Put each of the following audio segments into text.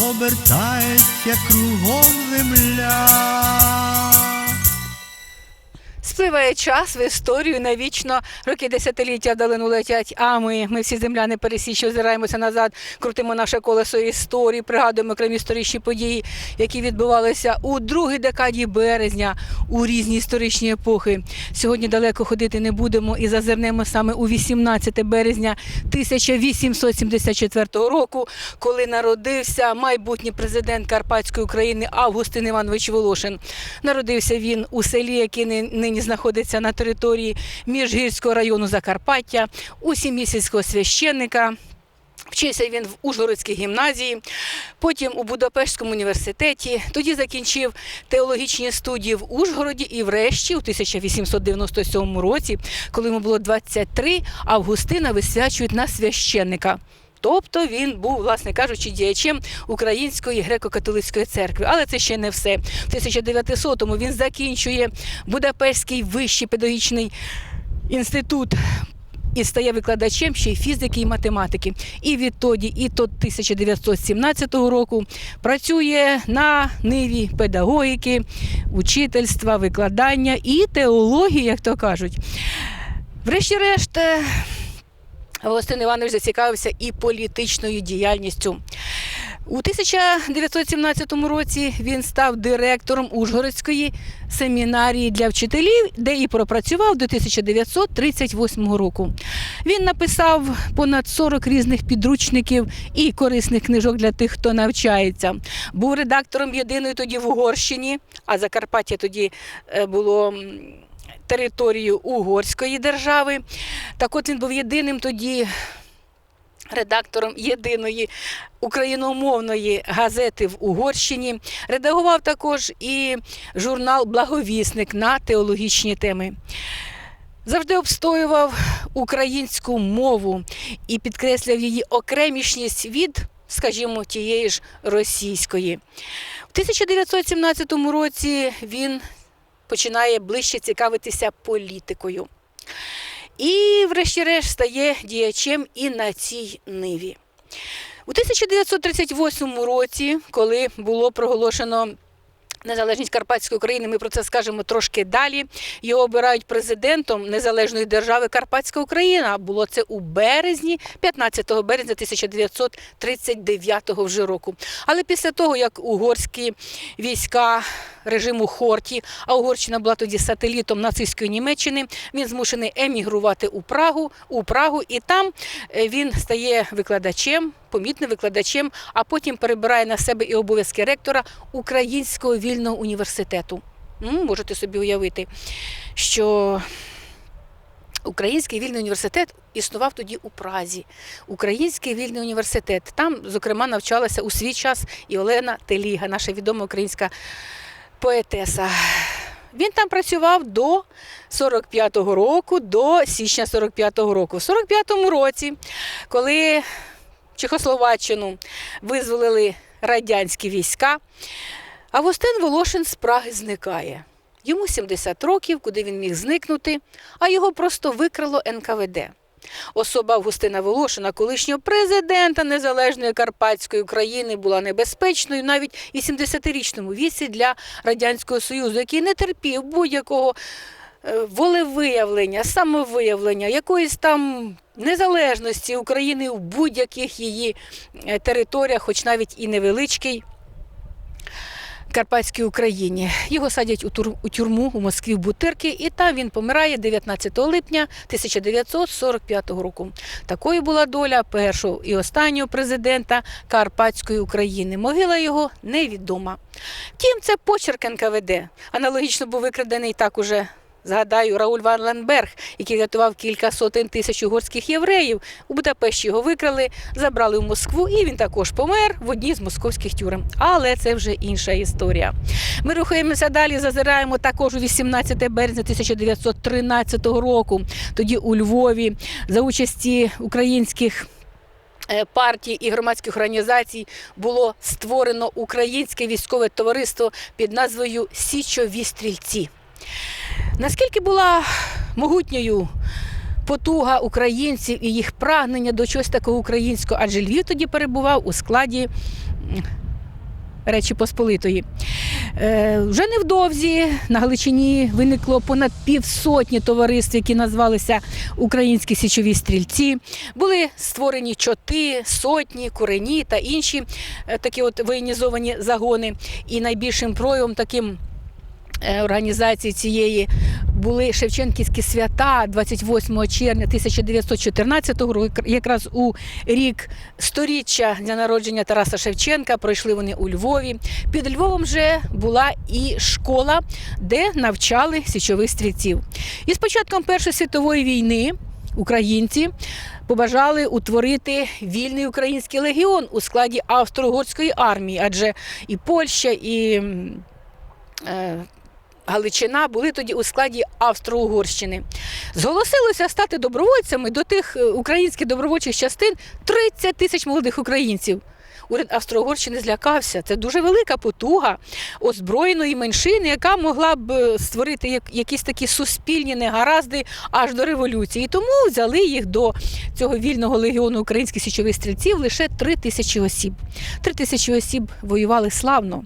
обертається кругом земля. Спливає час в історію навічно, роки десятиліття вдалину летять, а ми, ми всі земляни пересічні, озираємося назад, крутимо наше колесо історії, пригадуємо окремі історичні події, які відбувалися у другій декаді березня у різні історичні епохи. Сьогодні далеко ходити не будемо і зазирнемо саме у 18 березня 1874 року, коли народився майбутній президент Карпатської України Августин Іванович Волошин. Народився він у селі, яке ни- нині знаходиться на території Міжгірського району Закарпаття, у сім'ї сільського священника. Вчився він в Ужгородській гімназії, потім у Будапештському університеті. Тоді закінчив теологічні студії в Ужгороді і врешті, у 1897 році, коли йому було 23, Августина висвячують на священника. Тобто він був, власне кажучи, діячем Української греко-католицької церкви. Але це ще не все. В 1900-му він закінчує Будапештський вищий педагогічний інститут і стає викладачем ще й фізики і математики. І відтоді, і до 1917 року працює на ниві педагогіки, учительства, викладання і теології, як то кажуть. Врешті-решт, Августин Іванович зацікавився і політичною діяльністю. У 1917 році він став директором Ужгородської семінарії для вчителів, де і пропрацював до 1938 року. Він написав понад 40 різних підручників і корисних книжок для тих, хто навчається. Був редактором єдиної тоді в Угорщині, а Закарпаття тоді е, було. М, Територією Угорської держави. Так от він був єдиним тоді редактором єдиної україномовної газети в Угорщині. Редагував також і журнал Благовісник на теологічні теми. Завжди обстоював українську мову і підкреслював її окремішність від, скажімо, тієї ж російської. У 1917 році він починає ближче цікавитися політикою. І, врешті-решт, стає діячем і на цій ниві. У 1938 році, коли було проголошено незалежність Карпатської України, ми про це скажемо трошки далі. Його обирають президентом незалежної держави Карпатська Україна. Було це у березні, 15 березня 1939 вже року. Але після того, як угорські війська режиму Хорті, а Угорщина була тоді сателітом нацистської Німеччини, він змушений емігрувати у Прагу, у Прагу, і там е, він стає викладачем, помітним викладачем, а потім перебирає на себе і обов'язки ректора Українського вільного університету. М, Можете собі уявити, що Український вільний університет існував тоді у Празі. Український вільний університет. Там, зокрема, навчалася у свій час і Олена Теліга, наша відома українська поетеса. Він там працював до 45-го року, до січня 45-го року. В 45-му році, коли Чехословаччину визволили радянські війська, Августин Волошин з Праги зникає. Йому 70 років, куди він міг зникнути, а його просто викрало НКВД. Особа Августина Волошина, колишнього президента Незалежної Карпатської України, була небезпечною навіть і в 70-річному віці для Радянського Союзу, який не терпів будь-якого волевиявлення, самовиявлення, якоїсь там незалежності України в будь-яких її е, територіях, хоч навіть і невеличкий. Карпатській Україні. Його садять у тюрму у Москві в Бутирки, і там він помирає 19 липня 1945 року. Такою була доля першого і останнього президента Карпатської України. Могила його невідома. Втім, це почерк НКВД. Аналогічно був викрадений так уже Згадаю, Рауль Ван Ленберг, який рятував кілька сотень тисяч угорських євреїв. У Будапешті його викрали, забрали в Москву, і він також помер в одній з московських тюрем. Але це вже інша історія. Ми рухаємося далі, зазираємо також у 18 березня 1913 року. Тоді у Львові за участі українських. е, Партій і громадських організацій було створено українське військове товариство під назвою Січові стрільці. Наскільки була могутньою потуга українців і їх прагнення до чогось такого українського, адже Львів тоді перебував у складі Речі Посполитої. Е, вже невдовзі на Галичині виникло понад півсотні товариств, які назвалися Українські січові стрільці. Були створені чоти, сотні, курені та інші е, такі от воєнізовані загони. І найбільшим проявом таким організації цієї були Шевченківські свята 28 червня 1914 року, якраз у рік сторіччя дня народження Тараса Шевченка. Пройшли вони у Львові. Під Львовом вже була і школа, де навчали січових стрільців. І з початком Першої світової війни українці побажали утворити вільний український легіон у складі Австро-Угорської армії, адже і Польща, і е, Галичина були тоді у складі Австро-Угорщини. Зголосилося стати добровольцями до тих е, українських добровольчих частин 30 тисяч молодих українців. Уряд Австро-Угорщини злякався. Це дуже велика потуга озброєної меншини, яка могла б е, створити як- якісь такі суспільні негаразди аж до революції. І тому взяли їх до цього вільного легіону українських січових стрільців лише три тисячі осіб. Три тисячі осіб воювали славно.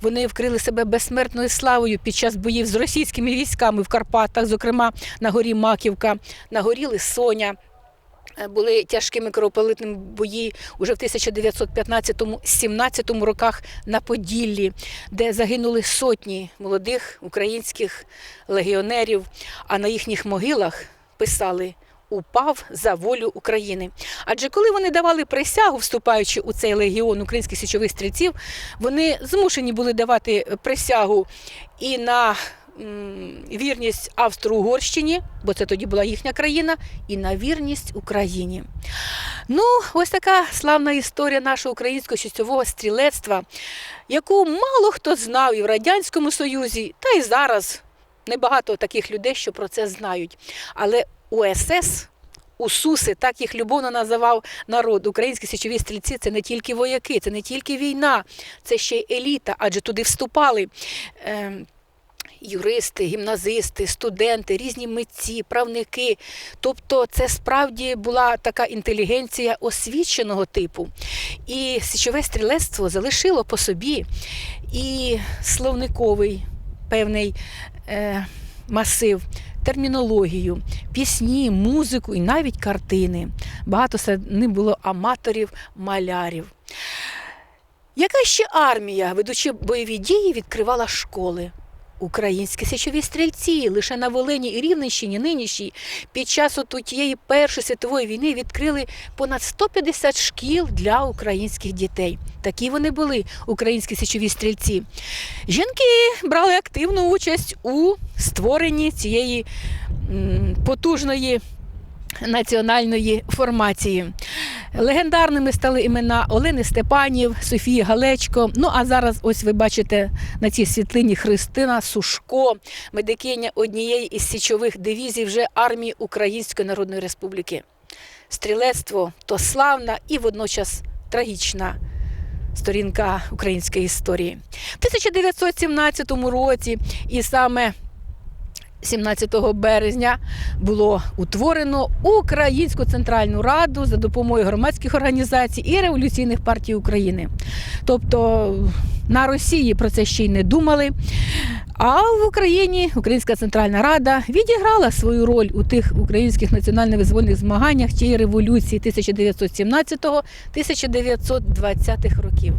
Вони вкрили себе безсмертною славою під час боїв з російськими військами в Карпатах, зокрема на горі Маківка, на горі Лисоня. Е, Були тяжкими кровопролитними бої уже в 1915-17 роках на Поділлі, де загинули сотні молодих українських легіонерів, а на їхніх могилах писали Упав за волю України. Адже коли вони давали присягу, вступаючи у цей легіон українських січових стрільців, вони змушені були давати присягу і на вірність Австро-Угорщині, бо це тоді була їхня країна, і на вірність Україні. Ну, ось така славна історія нашого українського січового стрілецтва, яку мало хто знав і в Радянському Союзі, та й зараз небагато таких людей, що про це знають. Але УСС, УСУСи, так їх любовно називав народ. Українські січові стрільці це не тільки вояки, це не тільки війна, це ще й еліта, адже туди вступали. Юристи, гімназисти, студенти, різні митці, правники. Тобто, це справді була така інтелігенція освіченого типу. І січове стрілецтво залишило по собі і словниковий певний е, масив, термінологію, пісні, музику і навіть картини. Багато серед них було аматорів, малярів. Яка ще армія, ведучи бойові дії, відкривала школи? Українські січові стрільці лише на Волині і Рівненщині нинішній під час отутієї Першої світової війни відкрили понад 150 шкіл для українських дітей. Такі вони були, українські січові стрільці. Жінки брали активну участь у створенні цієї потужної національної формації. Легендарними стали імена Олени Степанів, Софії Галечко. Ну а зараз, ось ви бачите на цій світлині Христина Сушко, медикиня однієї із січових дивізій вже армії Української Народної Республіки. Стрілецтво то славна і водночас трагічна сторінка української історії. В 1917 році і саме 17 березня було утворено Українську центральну раду за допомогою громадських організацій і революційних партій України. Тобто на Росії про це ще й не думали. А в Україні Українська Центральна Рада відіграла свою роль у тих українських національно-визвольних змаганнях тієї революції 1917-1920 років.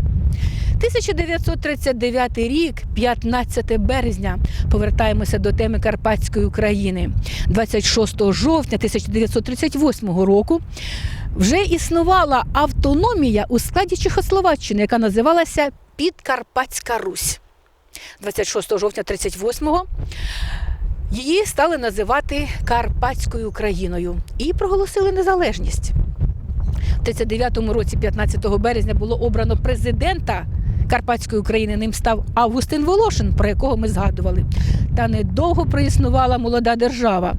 1939 рік, 15 березня, повертаємося до теми Карпатської України. 26 жовтня 1938 року вже існувала автономія у складі Чехословаччини, яка називалася Підкарпатська Русь. 26 жовтня 38-го Її стали називати Карпатською Україною і проголосили незалежність. В 39-му році, 15 березня, було обрано президента Карпатської України. Ним став Августин Волошин, про якого ми згадували. Та недовго проіснувала молода держава,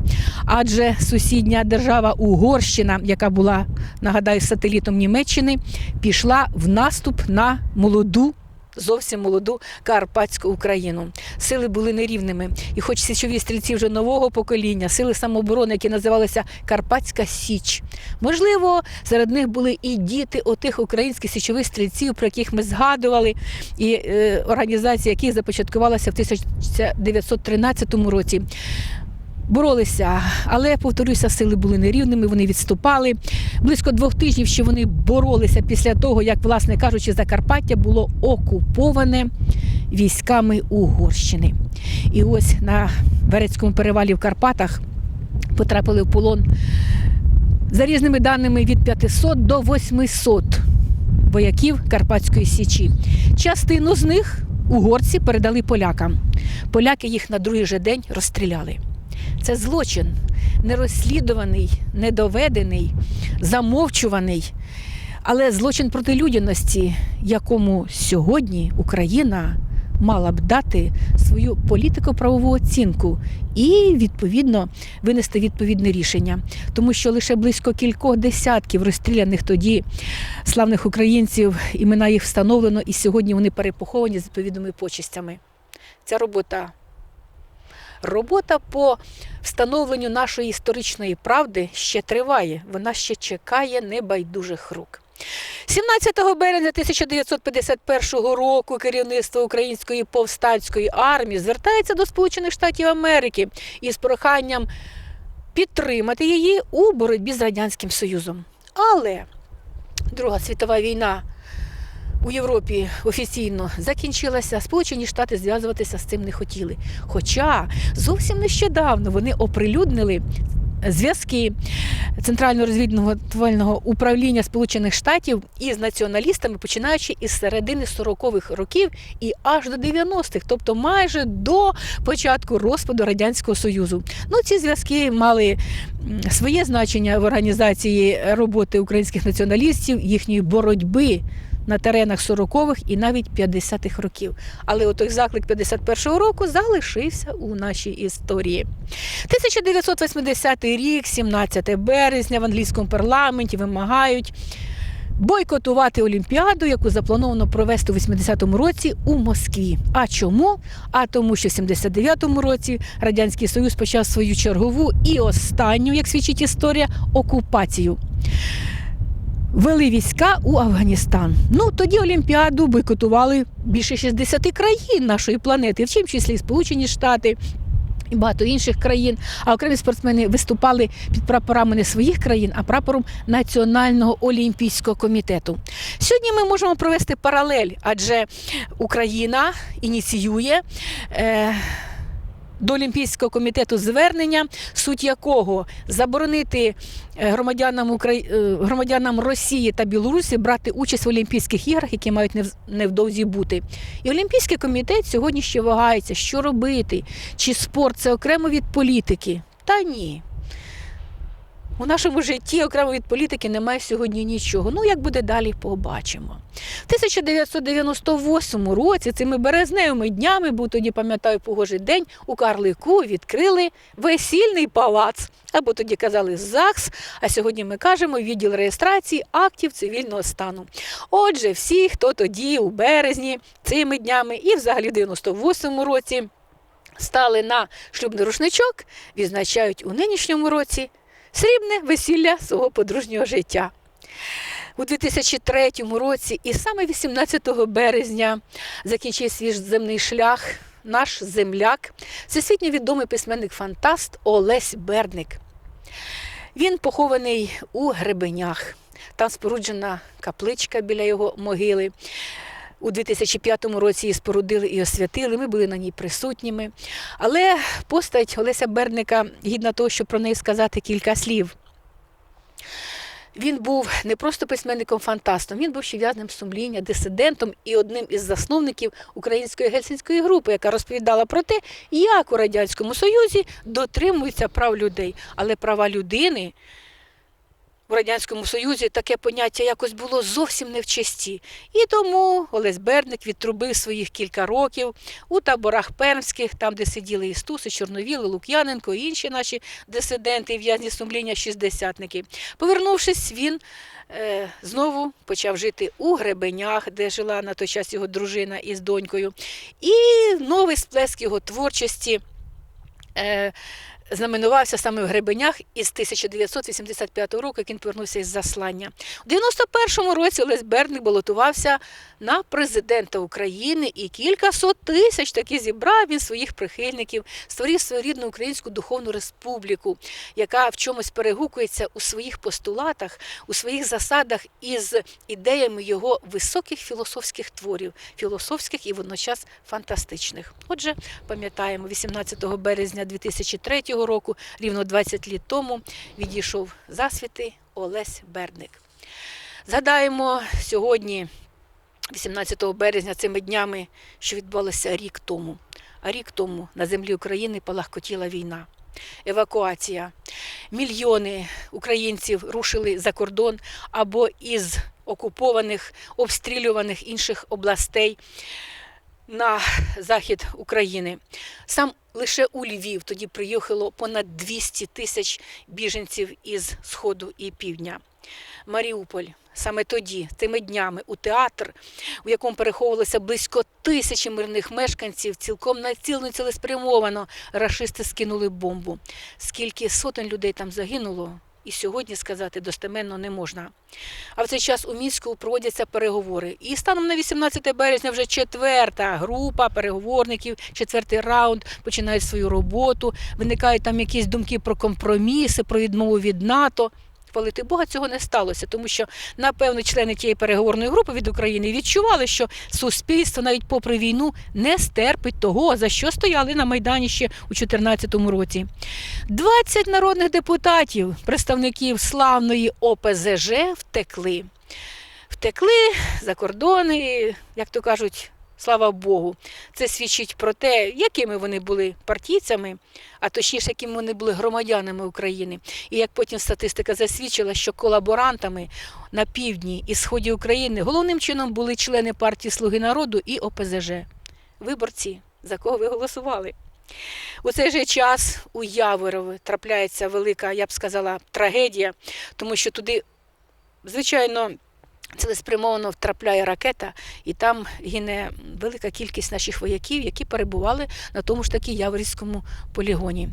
адже сусідня держава Угорщина, яка була, нагадаю, сателітом Німеччини, пішла в наступ на молоду. Зовсім молоду Карпатську Україну. Сили були нерівними. І хоч січові стрільці вже нового покоління, сили самооборони, які називалися Карпатська Січ. Можливо, серед них були і діти отих українських січових стрільців, про яких ми згадували, і е, організація яких започаткувалася в 1913 році. Боролися, але повторюся, сили були нерівними, вони відступали. Близько двох тижнів ще вони боролися після того, як, власне кажучи, Закарпаття було окуповане військами Угорщини. І ось на Верецькому перевалі в Карпатах потрапили в полон за різними даними від 500 до 800 вояків Карпатської Січі. Частину з них угорці передали полякам. Поляки їх на другий же день розстріляли. Це злочин. Нерозслідуваний, недоведений, замовчуваний, але злочин проти людяності, якому сьогодні Україна мала б дати свою політико-правову оцінку і відповідно винести відповідне рішення, тому що лише близько кількох десятків розстріляних тоді славних українців імена їх встановлено, і сьогодні вони перепоховані з відповідними почестями. Ця робота Робота по встановленню нашої історичної правди ще триває. Вона ще чекає небайдужих рук. 17 березня 1951 року керівництво Української повстанської армії звертається до Сполучених Штатів Америки із проханням підтримати її у боротьбі з Радянським Союзом. Але Друга світова війна у Європі офіційно закінчилася. Сполучені Штати зв'язуватися з цим не хотіли. Хоча зовсім нещодавно вони оприлюднили зв'язки Центрального розвідувального управління Сполучених Штатів із націоналістами, починаючи із середини 40-х років і аж до 90-х, тобто майже до початку розпаду Радянського Союзу. Ну, ці зв'язки мали своє значення в організації роботи українських націоналістів, їхньої боротьби на теренах 40-х і навіть 50-х років. Але отой заклик 51-го року залишився у нашій історії. 1980 рік, 17 березня, в англійському парламенті вимагають. Бойкотувати Олімпіаду, яку заплановано провести у 80-му році у Москві. А чому? А тому, що в 79-му році Радянський Союз почав свою чергову і останню, як свідчить історія, окупацію вели війська у Афганістан. Ну тоді Олімпіаду бойкотували більше 60 країн нашої планети, в чим числі Сполучені Штати. І багато інших країн, а окремі спортсмени виступали під прапорами не своїх країн, а прапором Національного олімпійського комітету. Сьогодні ми можемо провести паралель, адже Україна ініціює. Е- до Олімпійського комітету звернення, суть якого заборонити е, громадянам Украї... е, громадянам Росії та Білорусі брати участь в Олімпійських іграх, які мають нев- невдовзі бути. І Олімпійський комітет сьогодні ще вагається, що робити, чи спорт це окремо від політики. Та ні. У нашому житті окремо від політики немає сьогодні нічого. Ну, як буде далі, побачимо. В 1998 році, цими березневими днями, був тоді, пам'ятаю, погожий день, у Карлику відкрили весільний палац. Або тоді казали ЗАГС, а сьогодні ми кажемо відділ реєстрації актів цивільного стану. Отже, всі, хто тоді, у березні, цими днями і взагалі в 98 році стали на шлюбний рушничок, відзначають у нинішньому році срібне весілля свого подружнього життя. У 2003 році, і саме 18 березня, закінчив свій земний шлях наш земляк, всесвітньо відомий письменник-фантаст Олесь Берник. Він похований у Гребенях. Там споруджена капличка біля його могили. У 2005 році її спорудили і освятили. Ми були на ній присутніми. Але постать Олеся Берника гідна того, щоб про неї сказати кілька слів. Він був не просто письменником-фантастом, він був ще в'язнем сумління, дисидентом і одним із засновників української гельсінської групи, яка розповідала про те, як у Радянському Союзі дотримуються прав людей. Але права людини в Радянському Союзі таке поняття якось було зовсім не в честі. І тому Олесь Берник відтрубив своїх кілька років у таборах пермських, там, де сиділи Істуси, Чорновіли, Лук'яненко і інші наші дисиденти і в'язні сумління шістдесятники. Повернувшись, він е, знову почав жити у Гребенях, де жила на той час його дружина із донькою. І новий сплеск його творчості. Е, знаменувався саме в Гребенях із 1985 року, як він повернувся із заслання. У 91-му році Олесь Берник балотувався на президента України і кілька сот тисяч таки зібрав він своїх прихильників, створив свою рідну Українську Духовну Республіку, яка в чомусь перегукується у своїх постулатах, у своїх засадах із ідеями його високих філософських творів, філософських і водночас фантастичних. Отже, пам'ятаємо, 18 березня 2003 року, рівно 20 літ тому, відійшов засвіти Олесь Берник. Згадаємо сьогодні, 18 березня, цими днями, що відбулося рік тому. А рік тому на землі України палахкотіла війна. Евакуація. Мільйони українців рушили за кордон або із окупованих, обстрілюваних інших областей на захід України. Сам лише у Львів тоді приїхало понад 200 тисяч біженців із Сходу і Півдня. Маріуполь саме тоді, тими днями, у театр, у якому переховувалося близько тисячі мирних мешканців, цілком націлено цілеспрямовано рашисти скинули бомбу. Скільки сотень людей там загинуло, і сьогодні сказати достеменно не можна. А в цей час у Мінську проводяться переговори. І станом на 18 березня вже четверта група переговорників, четвертий раунд починають свою роботу. Виникають там якісь думки про компроміси, про відмову від НАТО. Хвалити Бога цього не сталося, тому що напевно члени тієї переговорної групи від України відчували, що суспільство навіть попри війну не стерпить того, за що стояли на майдані ще у 2014 році. 20 народних депутатів, представників славної ОПЗЖ, втекли. Втекли за кордони, як то кажуть, слава Богу. Це свідчить про те, якими вони були партійцями, а точніше, якими вони були громадянами України. І як потім статистика засвідчила, що колаборантами на півдні і сході України головним чином були члени партії Слуги народу і ОПЗЖ. Виборці, за кого ви голосували? У цей же час у Яворові трапляється велика, я б сказала, трагедія, тому що туди, звичайно, цілеспрямовано втрапляє ракета, і там гине велика кількість наших вояків, які перебували на тому ж таки Яворівському полігоні.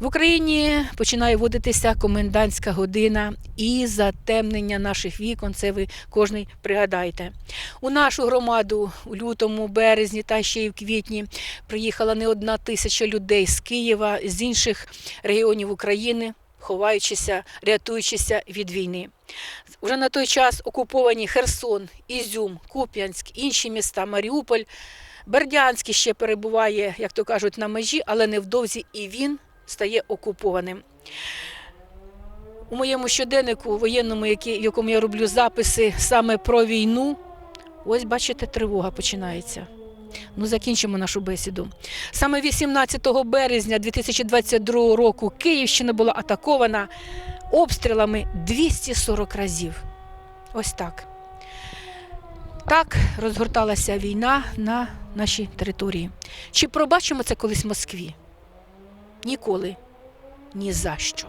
В Україні починає вводитися комендантська година і затемнення наших вікон. Це ви кожний пригадаєте. У нашу громаду у лютому, березні та ще й в квітні приїхала не одна тисяча людей з Києва, з інших регіонів України, ховаючися, рятуючися від війни. Уже на той час окуповані Херсон, Ізюм, Куп'янськ, інші міста, Маріуполь, Бердянський ще перебуває, як то кажуть, на межі, але невдовзі і він стає окупованим. У моєму щоденнику воєнному, який- в якому я роблю записи саме про війну, ось бачите, тривога починається. Ну, закінчимо нашу бесіду. Саме 18 березня 2022 року Київщина була атакована обстрілами 240 разів. Ось так. Так розгорталася війна на нашій території. Чи пробачимо це колись в Москві? Ніколи. Ні за що.